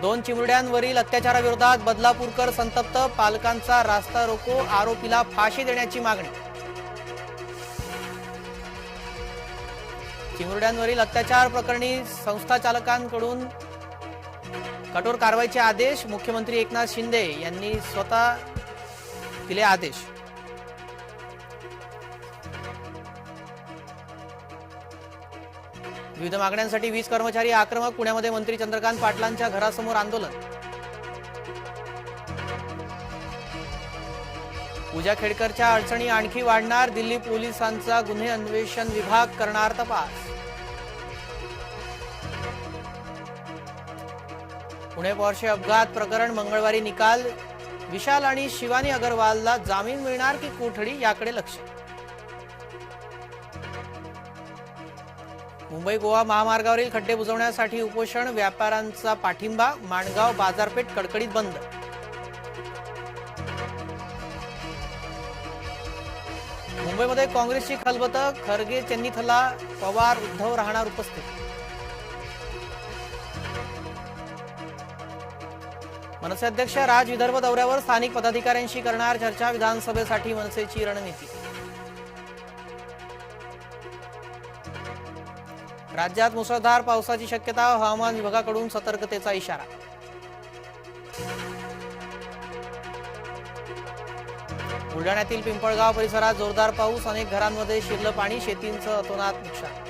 दोन चिमुरड्यांवरील अत्याचाराविरोधात बदलापूरकर संतप्त पालकांचा रास्ता रोको आरोपीला फाशी देण्याची मागणी. चिमुरड्यांवरील अत्याचार प्रकरणी संस्था चालकांकडून कठोर कारवाईचे आदेश मुख्यमंत्री एकनाथ शिंदे यांनी स्वतः दिले आदेश. विविध मागण्यांसाठी वीज कर्मचारी आक्रमक पुण्यामध्ये मंत्री चंद्रकांत पाटलांच्या घरासमोर आंदोलन. पूजा खेडकरच्या अडचणी आणखी वाढणार दिल्ली पोलिसांचा गुन्हे अन्वेषण विभाग करणार तपास. पुणे पॉर्शे अपघात प्रकरण मंगळवारी निकाल विशाल आणि शिवानी अगरवालला जामीन मिळणार की कोठडी याकडे लक्ष? मुंबई गोवा महामार्गावरील खड्डे बुजवण्यासाठी उपोषण व्यापाऱ्यांचा पाठिंबा माणगाव बाजारपेठ कडकडीत बंद. मुंबईमध्ये काँग्रेसची खलबत खरगे चेन्नीथला पवार उद्धव राहणार उपस्थित. मनसे अध्यक्ष राज विदर्भ दौऱ्यावर स्थानिक पदाधिकाऱ्यांशी करणार चर्चा विधानसभेसाठी मनसेची रणनीती. राज्यात मुसळधार पावसाची शक्यता हवामान विभागाकडून सतर्कतेचा इशारा. बुलढाण्यातील पिंपळगाव परिसरात जोरदार पाऊस अनेक घरांमध्ये शिरलं पाणी शेतींचं अतोनात नुकसान.